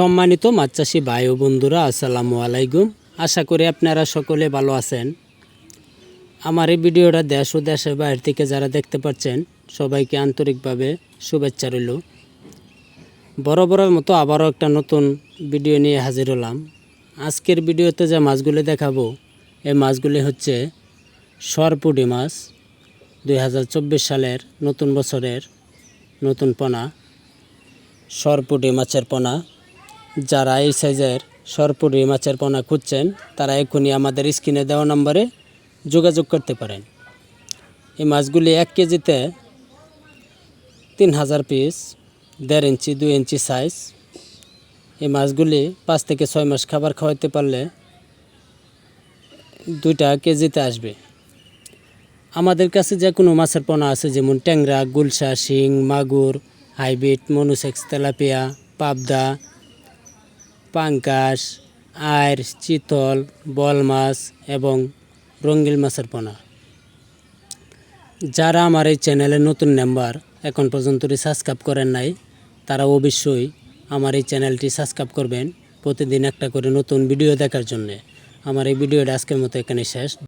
সম্মানিত মাছ চাষি ভাই ও বন্ধুরা, আসসালামু আলাইকুম। আশা করি আপনারা সকলে ভালো আছেন। আমার এই ভিডিওটা দেশ ও দেশের বাইরে থেকে যারা দেখতে পাচ্ছেন, সবাইকে আন্তরিকভাবে শুভেচ্ছা রইল। বড় বরাবরের মতো আবারও একটা নতুন ভিডিও নিয়ে হাজির হলাম। আজকের ভিডিওতে যে মাছগুলি দেখাবো, এই মাছগুলি হচ্ছে সরপুটি মাছ, দুই হাজার চব্বিশ সালের নতুন বছরের নতুন পোনা, সরপুটি মাছের পোনা যারা এই সাইজের সরপুরি মাছের পোনা খুঁজছেন, তারা এখনই আমাদের স্ক্রিনে দেওয়া নম্বরে যোগাযোগ করতে পারেন। এই মাছগুলি এক কেজিতে তিন হাজার পিস, দেড় ইঞ্চি, দুই ইঞ্চি সাইজ এই মাছগুলি পাঁচ থেকে ছয় মাস খাবার খাওয়াতে পারলে দুইটা কেজিতে আসবে। আমাদের কাছে যে কোনো মাছের পোনা আছে, যেমন ট্যাংরা, গুলশা, শিং, মাগুর, হাইব্রিড, মনুসেক্স, তেলাপিয়া, পাবদা পাঙ্কাশ আয়ের চিতল বল মাছ এবং রঙ্গিল মাছের পোনা। যারা আমার এই চ্যানেলের নতুন মেম্বার এখন পর্যন্ত সাবস্ক্রাইব করেন নাই, তারা অবশ্যই আমার এই চ্যানেলটি সাবস্ক্রাইব করবেন প্রতিদিন একটা করে নতুন ভিডিও দেখার জন্যে। আমার এই ভিডিওটা আজকের মতো এখানে শেষ।